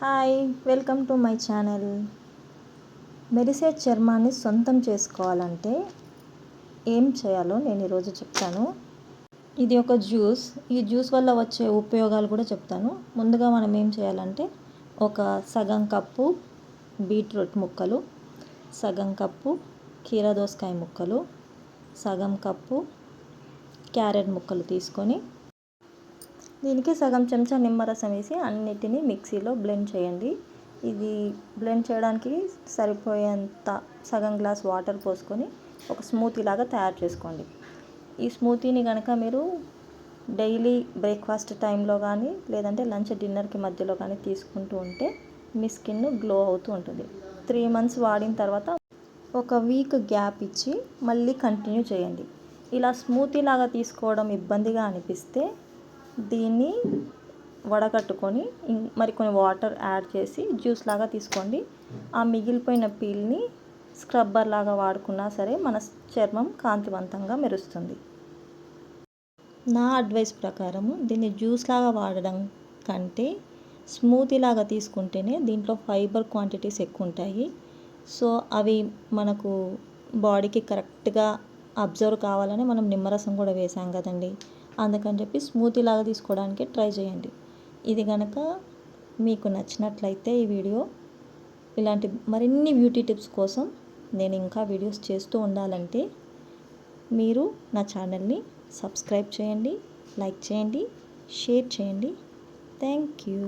Hi welcome to my channel. మెరిసే చర్మాన్ని సొంతం చేసుకోవాలంటే ఏం చేయాలో నేను ఈరోజు చెప్తాను. ఇది ఒక జ్యూస్. ఈ జ్యూస్ వల్ల వచ్చే ఉపయోగాలు కూడా చెప్తాను. ముందుగా మనం ఏం చేయాలంటే ఒక సగం కప్పు బీట్రూట్ ముక్కలు సగం కప్పు కీరదోసకాయ ముక్కలు సగం కప్పు క్యారెట్ ముక్కలు తీసుకొని దీనికి సగం చెంచా నిమ్మరసం వేసి అన్నిటినీ మిక్సీలో బ్లెండ్ చేయండి. ఇది బ్లెండ్ చేయడానికి సరిపోయేంత సగం గ్లాస్ వాటర్ పోసుకొని ఒక స్మూతీ లాగా తయారు చేసుకోండి. ఈ స్మూతీని కనుక మీరు డైలీ బ్రేక్ఫాస్ట్ టైంలో కానీ లేదంటే లంచ్ డిన్నర్కి మధ్యలో కానీ తీసుకుంటూ ఉంటే మీ స్కిన్ గ్లో అవుతూ ఉంటుంది. త్రీ మంత్స్ వాడిన తర్వాత ఒక వీక్ గ్యాప్ ఇచ్చి మళ్ళీ కంటిన్యూ చేయండి. ఇలా స్మూతీ లాగా తీసుకోవడం ఇబ్బందిగా అనిపిస్తే దీన్ని వడగట్టుకొని మరి కొన్ని వాటర్ యాడ్ చేసి జ్యూస్ లాగా తీసుకోండి. ఆ మిగిలిపోయిన పీల్ని స్క్రబ్బర్ లాగా వాడుకున్నా సరే మన చర్మం కాంతివంతంగా మెరుస్తుంది. నా అడ్వైస్ ప్రకారము దీన్ని జ్యూస్ లాగా వాడడం కంటే స్మూతీ లాగా తీసుకుంటేనే దీంట్లో ఫైబర్ క్వాంటిటీస్ ఎక్కువ ఉంటాయి సో అవి మనకు బాడీకి కరెక్ట్గా అబ్జర్వ్ కావాలని మనం నిమ్మరసం కూడా వేసాం కదండి. అందుకని చెప్పి స్మూతీ లాగా తీసుకోవడానికి ట్రై చేయండి. ఇది కనుక మీకు నచ్చినట్లయితే ఈ వీడియో ఇలాంటి మరిన్ని బ్యూటీ టిప్స్ కోసం నేను ఇంకా వీడియోస్ చేస్తూ ఉండాలంటే మీరు నా ఛానల్ని సబ్స్క్రైబ్ చేయండి లైక్ చేయండి షేర్ చేయండి. Thank you